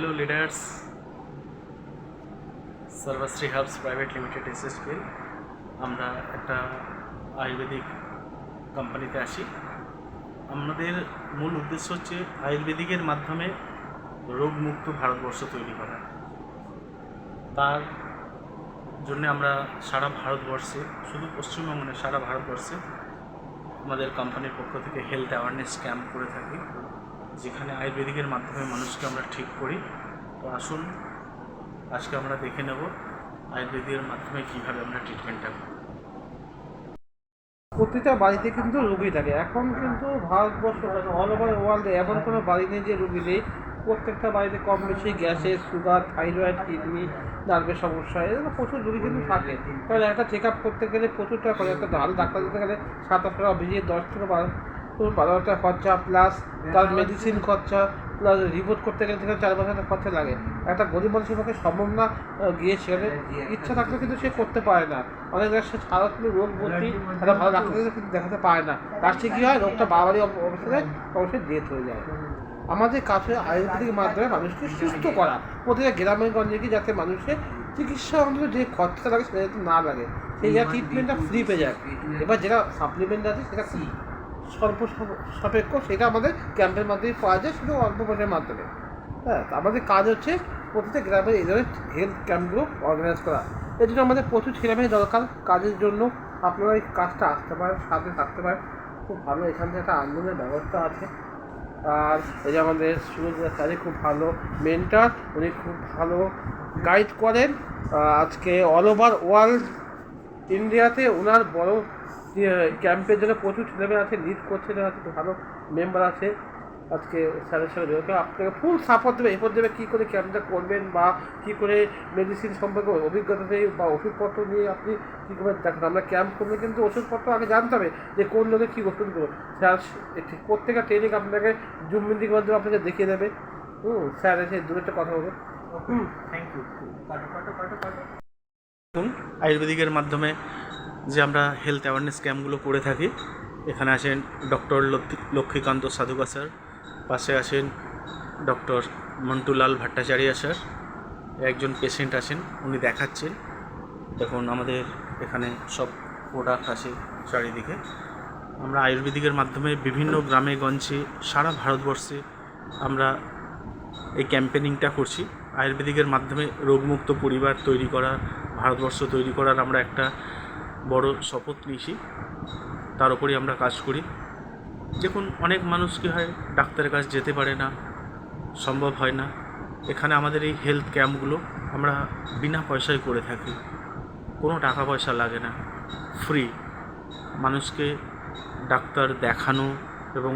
Hello leaders Sarbashree herbs private limited SSPL আমরা একটা আয়ুর্বেদিক কোম্পানিতে আসি আমাদের মূল উদ্দেশ্য হচ্ছে আয়ুর্বেদিকের মাধ্যমে রোগমুক্ত ভারতবর্ষ তৈরি করা। তার জন্য আমরা সারা ভারতবর্ষে, শুধু পশ্চিমবঙ্গ সারা ভারতবর্ষে আমাদের কোম্পানির পক্ষ থেকে হেলথ অ্যাওয়ারনেস ক্যাম্প করে থাকি। যেখানে আয়ুর্বেদিকের মাধ্যমে মানুষকে আমরা ঠিক করি। তো আসুন, আজকে আমরা দেখে নেব আয়ুর্বেদিকের মাধ্যমে কীভাবে আমরা ট্রিটমেন্টটা করি। প্রতিটা বাড়িতে কিন্তু রুগী থাকে। এখন কিন্তু ভারতবর্ষ অল ওভার ওয়ার্ল্ডে এমন কোনো বাড়ি নেই যে রুগী নেই। প্রত্যেকটা বাড়িতে কম বেশি গ্যাসের, সুগার, থাইরয়েড, কিডনি, নার্ভের সমস্যা এরকম প্রচুর রুগী কিন্তু থাকে। কারণ একটা চেক আপ করতে গেলে প্রচুর টাকা করে, একটা ভালো ডাক্তার দিতে গেলে সাত আট টাকা বেরিয়ে দশ থেকে বারো বারো হাজার খরচা প্লাস তার মেডিসিন খরচা প্লাস রিপোর্ট করতে গেলে সেখানে চার পাঁচ হাজার খরচা লাগে। একটা গরিব মানুষের পক্ষে সম্ভব না গিয়ে সেখানে ইচ্ছা থাকলে কিন্তু সে করতে পারে না। অনেক জায়গায় সে সারা রোগ ভর্তি একটা ভালো ডাক্তার কিন্তু দেখাতে পারে না। লাস্টে কী হয় রোগটা বাড়াবাড়ি অব- অবস্থায় অবশ্যই ডেথ হয়ে যায়। আমাদের কাছে আয়ুর্বেদিক মাধ্যমে মানুষকে সুস্থ করা। প্রতিটা গ্রামে গঞ্জে কি যাতে মানুষের চিকিৎসা অন্তত যে খরচা লাগে সেটা যাতে না লাগে। সেই যা ট্রিটমেন্টটা ফ্রি পেয়ে যায়। এবার যেটা সাপ্লিমেন্ট আছে সেটা কি সপ- সাপেক্ষ সেটা আমাদের ক্যাম্পের মাধ্যমে পাওয়া যায়, শুধু অল্প পয়সার মাধ্যমে। হ্যাঁ আমাদের কাজ হচ্ছে প্রতিটা গ্রামে এই ধরনের হেলথ ক্যাম্পগুলো অর্গানাইজ করা। এর জন্য আমাদের প্রচুর ছেলেমেয়ে দরকার। কাজের জন্য আপনারা এই কাজটা আসতে পারেন, সাথে থাকতে পারেন। খুব ভালো, এখান থেকে একটা আন্দোলনের ব্যবস্থা আছে। আর এই যে আমাদের সুরজ কাজে খুব ভালো মেন্টার উনি খুব ভালো গাইড করেন। আজকে অল ওভার ওয়ার্ল্ড ইন্ডিয়াতে ওনার বড় ক্যাম্পের জন্য প্রচুর ছেলেমেয়ে আছে লিড করছে আছে ভালো মেম্বার আছে। আজকে স্যারের সঙ্গে যোগাযোগ আপনাকে ফুল সাপোর্ট দেবে এরপর দেবে কী করে ক্যাম্পটা করবেন বা কী করে মেডিসিন সম্পর্কে অভিজ্ঞতা নেই বা ওষুধপত্র নিয়ে আপনি কী করে দেখেন। আমরা ক্যাম্প করলে কিন্তু ওষুধপত্র আগে জানতে হবে যে কোন লোকে কী ওষুধ দেবো স্যার প্রত্যেকটা ট্রেনিং আপনাকে জুম মিটিং মাধ্যমে আপনাকে দেখিয়ে দেবে। হুম স্যার এসে দু একটা কথা বলবে। হুম থ্যাংক ইউ আয়ুর্বেদিকের মাধ্যমে যে আমরা হেলথ অ্যাওয়ারনেস ক্যাম্পগুলো করে থাকি। এখানে আসেন ডক্টর লক্ষ্মীকান্ত সাধুকা স্যার পাশে আসেন ডক্টর মন্টুলাল ভট্টাচার্য স্যার একজন পেশেন্ট আছেন উনি দেখাচ্ছেন। দেখুন আমাদের এখানে সব প্রোডাক্ট আছে চারিদিকে। আমরা আয়ুর্বেদিকের মাধ্যমে বিভিন্ন গ্রামে, গঞ্জে, সারা ভারতবর্ষে আমরা এই ক্যাম্পেনিংটা করছি। আয়ুর্বেদিকের মাধ্যমে রোগমুক্ত পরিবার তৈরি করা, ভারতবর্ষ তৈরি করার আমরা একটা বড় শপথ নিয়েছি। তার উপরেই আমরা কাজ করি। দেখুন, অনেক মানুষ কি হয় ডাক্তারের কাছে যেতে পারে না, সম্ভব হয় না। এখানে আমাদের এই হেলথ ক্যাম্পগুলো আমরা বিনা পয়সায় করে থাকি। কোনো টাকা পয়সা লাগে না ফ্রি মানুষকে ডাক্তার দেখানো এবং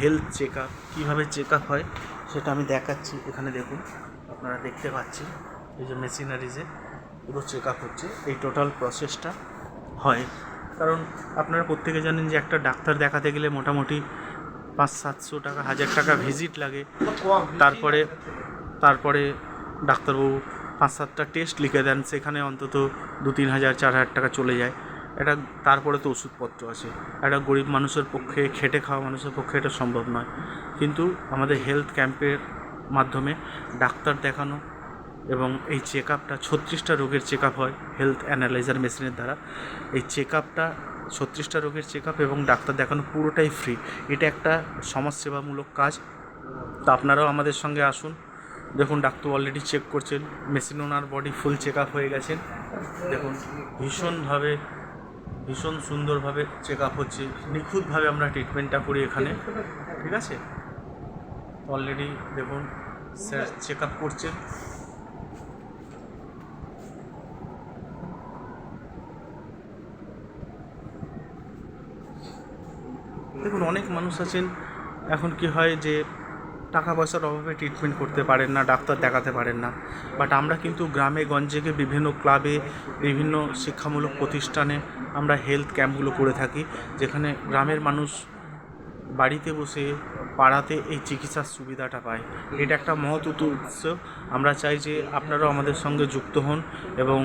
হেলথ চেক আপ কীভাবে চেক আপ হয় সেটা আমি দেখাচ্ছি। এখানে দেখুন, আপনারা দেখতে পাচ্ছেন, এই যে মেশিনারিজে পুরো চেক আপ হচ্ছে। এই টোটাল প্রসেসটা হয়। কারণ আপনারা প্রত্যেকে জানেন যে একটা ডাক্তার দেখাতে গেলে মোটামুটি পাঁচ, সাতশো টাকা, হাজার টাকা ভিজিট লাগে। তারপরে তারপরে ডাক্তারবাবু পাঁচ, সাতটা টেস্ট লিখে দেন, সেখানে অন্তত দু, তিন হাজার, চার হাজার টাকা চলে যায়। এটা, তারপরে তো ওষুধপত্র আছে একটা গরিব মানুষের পক্ষে, খেটে খাওয়া মানুষের পক্ষে এটা সম্ভব নয়। কিন্তু আমাদের হেলথ ক্যাম্পের মাধ্যমে ডাক্তার দেখানো এবং এই চেক আপটা ছত্রিশটা রোগের চেক আপ হয় হেলথ অ্যানালাইজার মেশিনের দ্বারা। এই চেক আপটা ছত্রিশটা রোগের চেক আপ এবং ডাক্তার দেখানো পুরোটাই ফ্রি এটা একটা সমাজসেবামূলক কাজ। তো আপনারাও আমাদের সঙ্গে আসুন। দেখুন, ডাক্তার অলরেডি চেক করছেন। মেশিন ওনার বডি ফুল চেক আপ হয়ে গেছেন। দেখুন, ভীষণভাবে, ভীষণ সুন্দরভাবে চেক আপ হচ্ছে। নিখুঁতভাবে আমরা ট্রিটমেন্টটা করি এখানে। ঠিক আছে? অলরেডি দেখুন স্যার চেক আপ করছেন। দেখুন, অনেক মানুষ আছেন। এখন কি হয় যে টাকা পয়সার অভাবে ট্রিটমেন্ট করতে পারেন না, ডাক্তার দেখাতে পারেন না। বাট আমরা কিন্তু গ্রামে গিয়ে বিভিন্ন ক্লাবে বিভিন্ন শিক্ষামূলক প্রতিষ্ঠানে আমরা হেলথ ক্যাম্পগুলো করে থাকি, যেখানে গ্রামের মানুষ বাড়িতে বসে পাড়াতে এই চিকিৎসার সুবিধাটা পায়। এটা একটা মহৎ উদ্দেশ্য। আমরা চাই যে আপনারাও আমাদের সঙ্গে যুক্ত হন এবং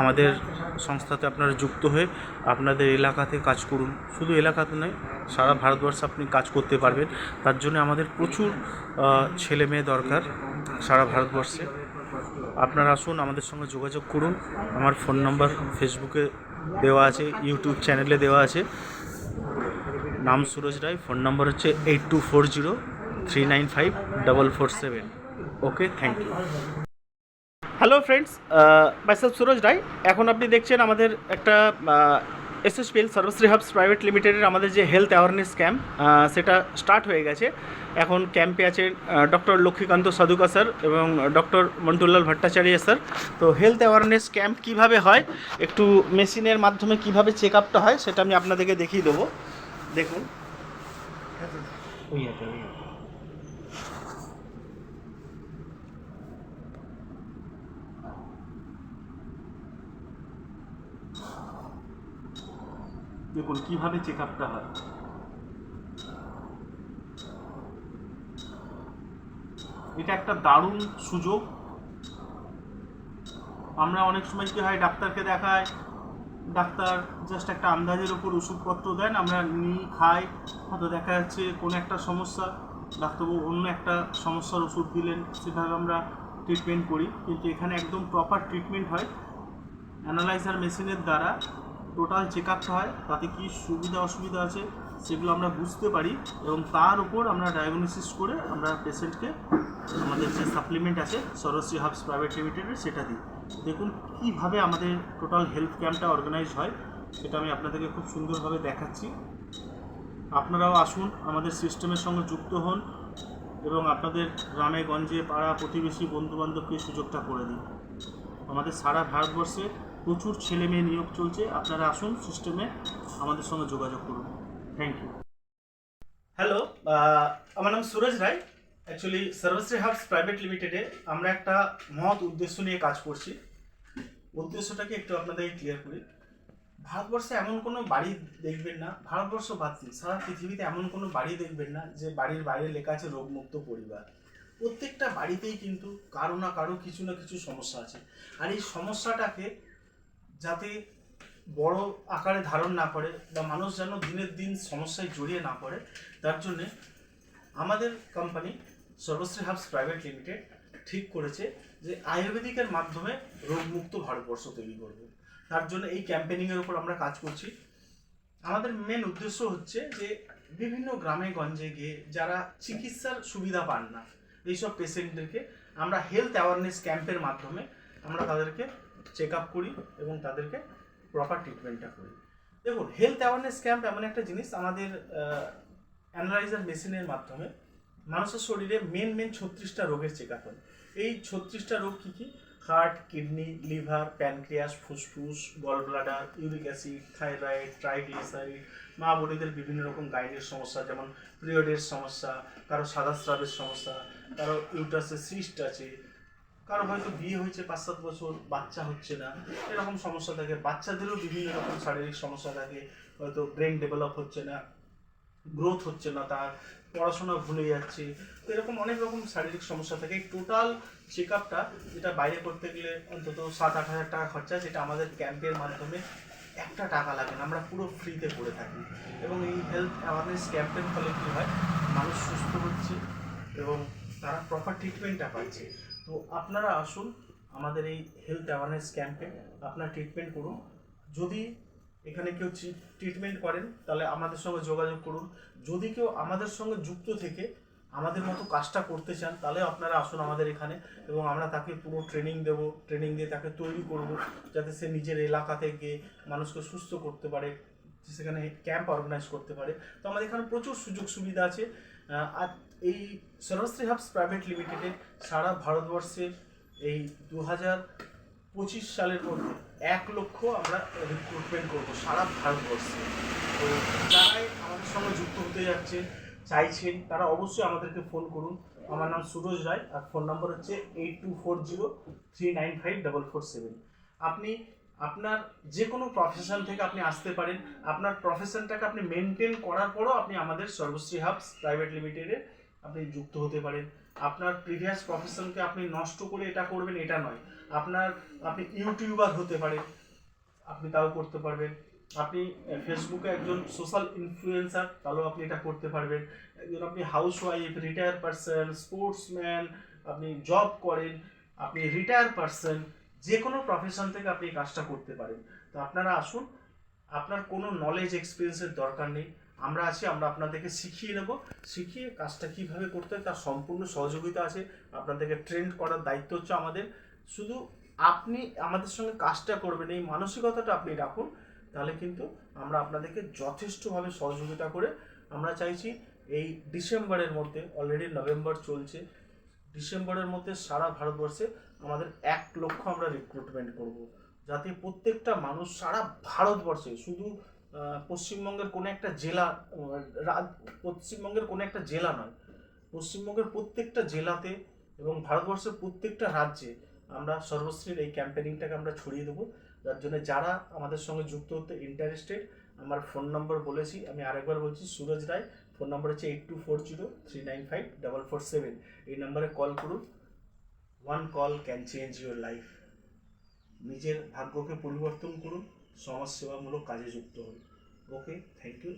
আমাদের সংস্থাতে আপনারা যুক্ত হয়ে আপনাদের এলাকাতে কাজ করুন। শুধু এলাকাতে নয়, সারা ভারতবর্ষে আপনি কাজ করতে পারবেন। তার জন্য আমাদের প্রচুর ছেলে মেয়ে দরকার সারা ভারতবর্ষে। আপনারা আসুন, আমাদের সঙ্গে যোগাযোগ করুন। আমার ফোন নাম্বার ফেসবুকে দেওয়া আছে, ইউটিউব চ্যানেলে দেওয়া আছে। নাম সুরজ রায়, ফোন নম্বর হচ্ছে eight two four zero three nine five double four seven. Okay, thank you. Hello friends myself Suraj Roy. এখন আপনি দেখছেন আমাদের একটা এসএসপিএল সর্বশ্রী হাবস প্রাইভেট লিমিটেডের আমাদের যে হেলথ অ্যাওয়ারনেস ক্যাম্প সেটা স্টার্ট হয়ে গেছে। এখন ক্যাম্পে আছে ডক্টর লক্ষ্মীকান্ত সাধুকা স্যার এবং ডক্টর মন্টুলাল ভট্টাচার্য স্যার। তো হেলথ অ্যাওয়ারনেস ক্যাম্প কীভাবে হয়, একটু মেশিনের মাধ্যমে কীভাবে চেক আপটা হয়, সেটা আমি আপনাদেরকে দেখিয়ে দেবো। দেখুন। দেখুন, কীভাবে চেক আপটা হয় এটা একটা দারুণ সুযোগ আমরা অনেক সময় কি হয়, ডাক্তারকে দেখাই ডাক্তার জাস্ট একটা আন্দাজের ওপর ওষুধপত্র দেন, আমরা নিই খাই, হয়তো দেখা যাচ্ছে কোনো একটা সমস্যা, ডাক্তারবাবু অন্য একটা সমস্যার ওষুধ দিলেন, সেভাবে আমরা ট্রিটমেন্ট করি। কিন্তু এখানে একদম প্রপার ট্রিটমেন্ট হয়। অ্যানালাইজার মেশিনের দ্বারা টোটাল চেক আপটা হয়, তাতে কী সুবিধা, অসুবিধা আছে সেগুলো আমরা বুঝতে পারি এবং তার উপর আমরা ডায়াগনোসিস করে আমরা পেশেন্টকে আমাদের যে সাপ্লিমেন্ট আছে সরস্বী হাবস প্রাইভেট লিমিটেডের সেটা দিই। দেখুন কীভাবে আমাদের টোটাল হেলথ ক্যাম্পটা অর্গানাইজ হয়, সেটা আমি আপনাদেরকে খুব সুন্দরভাবে দেখাচ্ছি। আপনারাও আসুন, আমাদের সিস্টেমের সঙ্গে যুক্ত হন এবং আপনাদের গ্রামে, গঞ্জে, পাড়া, প্রতিবেশী, বন্ধুবান্ধবকে সুযোগটা করে দিন। আমাদের সারা ভারতবর্ষে প্রচুর ছেলে মেয়ে নিয়োগ চলছে, আপনারা আসুন সিস্টেমে আমাদের সঙ্গে যোগাযোগ করুন। থ্যাংক ইউ হ্যালো আমার নাম Suraj Roy. Actually Sarbashree herbs private লিমিটেডে আমরা একটা মহৎ উদ্দেশ্য নিয়ে কাজ করছি। উদ্দেশ্যটাকে একটু আপনাদের ক্লিয়ার করি। ভারতবর্ষে এমন কোনো বাড়ি দেখবেন না, ভারতবর্ষ বাদ দিন। সারা পৃথিবীতে এমন কোনো বাড়ি দেখবেন না, যে বাড়ির বাইরে লেখা আছে রোগমুক্ত পরিবার। প্রত্যেকটা বাড়িতেই কিন্তু কারও না কারও কিছু না কিছু সমস্যা আছে। আর এই সমস্যাটাকে যাতে বড় আকারে ধারণ না করে বা মানুষ যেন দিনের দিন সমস্যায় জড়িয়ে না পড়ে, তার জন্যে আমাদের company Sarbashree herbs private limited ঠিক করেছে যে আয়ুর্বেদিকের মাধ্যমে রোগমুক্ত ভারতবর্ষ তৈরি করবে। তার জন্য এই ক্যাম্পেনিংয়ের উপর আমরা কাজ করছি। আমাদের মেন উদ্দেশ্য হচ্ছে যে বিভিন্ন গ্রামে গঞ্জে গিয়ে যারা চিকিৎসার সুবিধা পান না, এইসব পেশেন্টদেরকে আমরা হেলথ অ্যাওয়ারনেস ক্যাম্পের মাধ্যমে আমরা তাদেরকে চেক আপ করি এবং তাদেরকে প্রপার ট্রিটমেন্টটা করি। দেখুন হেলথ অ্যাওয়ারনেস ক্যাম্প এমন একটা জিনিস আমাদের অ্যানালাইজার মেশিনের মাধ্যমে মানুষের শরীরে মেন মেন ছত্রিশটা রোগের চেক আপ হয়। এই ছত্রিশটা রোগ কী কী? হার্ট কিডনি লিভার প্যানক্রিয়াস ফুসফুস gall bladder uric acid thyroid triglyceride মা বোনেদের বিভিন্ন রকম গাইডের সমস্যা, যেমন পিরিয়ডের সমস্যা, কারও সাদা স্রাবের সমস্যা, কারও ইউটাসের সিস্ট আছে, কারও হয়তো বিয়ে হয়েছে পাঁচ সাত বছর, বাচ্চা হচ্ছে না, এরকম সমস্যা থাকে। বাচ্চাদেরও বিভিন্ন রকম শারীরিক সমস্যা থাকে, হয়তো ব্রেন ডেভেলপ হচ্ছে না। গ্রোথ হচ্ছে না, তার পড়াশোনা ভুলে যাচ্ছে। তো এরকম অনেক রকম শারীরিক সমস্যা থাকে। টোটাল চেক আপটা যেটা বাইরে করতে গেলে অন্তত সাত আট হাজার টাকা খরচা, যেটা আমাদের ক্যাম্পের মাধ্যমে একটা টাকা লাগে না। আমরা পুরো ফ্রিতে করে থাকি। এবং এই হেলথ অ্যাওয়ারনেস ক্যাম্পের ফলে কী হয়? মানুষ সুস্থ হচ্ছে এবং তারা প্রপার ট্রিটমেন্টটা পাচ্ছে। তো আপনারা আসুন আমাদের এই হেলথ অ্যাওয়ারনেস ক্যাম্পে আপনার ট্রিটমেন্ট করুন। যদি এখানে কেউ ট্রিটমেন্ট করেন, তাহলে আমাদের সঙ্গে যোগাযোগ করুন। যদি কেউ আমাদের সঙ্গে যুক্ত থেকে আমাদের মতো কাজটা করতে চান, তাহলে আপনারা আসুন আমাদের এখানে এবং আমরা তাকে পুরো ট্রেনিং দেবো ট্রেনিং দিয়ে তাকে তৈরি করব, যাতে সে নিজের এলাকাতে গিয়ে মানুষকে সুস্থ করতে পারে, সেখানে ক্যাম্প অর্গানাইজ করতে পারে। তো আমাদের এখানে প্রচুর সুযোগ সুবিধা আছে। আর এই সরস্বতী হাবস প্রাইভেট লিমিটেডে সারা ভারতবর্ষের এই দু হাজার পঁচিশ সালের মধ্যে এক লক্ষ আমরা রিক্রুটমেন্ট করব, সারা ভারতবর্ষে। তো যারাই আমাদের সঙ্গে যুক্ত হতে যাচ্ছেন চাইছেন, তারা অবশ্যই আমাদেরকে ফোন করুন। আমার নাম সুরজ রায়, আর ফোন নম্বর হচ্ছে eight two four zero three nine five double four seven আপনি আপনার যে কোনো প্রফেশন থেকে আপনি আসতে পারেন। আপনার প্রফেশনটাকে আপনি মেনটেন করার পরও আপনি আমাদের সর্বশ্রী হাবস প্রাইভেট লিমিটেডে আপনি যুক্ত হতে পারেন। আপনার প্রিভিয়াস প্রফেশনকে আপনি নষ্ট করে এটা করবেন, এটা নয়। আপনার, আপনি ইউটিউবার হতে পারেন, আপনি তাও করতে পারবেন। আপনি ফেসবুকে একজন সোশ্যাল ইনফ্লুয়েন্সার তাহলেও আপনি এটা করতে পারবেন। একজন আপনি housewife retire person sportsman আপনি জব করেন, আপনি রিটায়ার পারসন যে কোনো প্রফেশন থেকে আপনি কাজটা করতে পারেন। তো আপনারা আসুন, আপনার কোনো নলেজ এক্সপিরিয়েন্সের দরকার নেই। আমরা আছি, আমরা আপনাদেরকে শিখিয়ে নেব শিখিয়ে কাজটা কীভাবে করতে হয়, তার সম্পূর্ণ সহযোগিতা আছে। আপনাদেরকে ট্রেন্ড করার দায়িত্ব হচ্ছে আমাদের। শুধু আপনি আমাদের সঙ্গে কাজটা করবেন, এই মানসিকতাটা আপনি রাখুন, তাহলে কিন্তু আমরা আপনাদেরকে যথেষ্টভাবে সহযোগিতা করে আমরা চাইছি এই ডিসেম্বরের মধ্যে অলরেডি নভেম্বর চলছে, ডিসেম্বরের মধ্যে সারা ভারতবর্ষে আমাদের এক লক্ষ আমরা রিক্রুটমেন্ট করব। যাতে প্রত্যেকটা মানুষ সারা ভারতবর্ষে, শুধু পশ্চিমবঙ্গের কোনো একটা জেলা পশ্চিমবঙ্গের কোনো একটা জেলা নয়, পশ্চিমবঙ্গের প্রত্যেকটা জেলাতে এবং ভারতবর্ষের প্রত্যেকটা রাজ্যে আমরা সর্বশ্রীর এই ক্যাম্পেনিংটাকে আমরা ছড়িয়ে দেবো। যার জন্য যারা আমাদের সঙ্গে যুক্ত হতে ইন্টারেস্টেড আমার ফোন নম্বর বলেছি, আমি আরেকবার বলছি, সুরজ রায় ফোন নম্বর হচ্ছে eight two four zero three nine five double four seven এই নম্বরে কল করুন। One call can change your life নিজের ভাগ্যকে পরিবর্তন করুন, সমাজসেবামূলক কাজে যুক্ত হন। ওকে থ্যাংক ইউ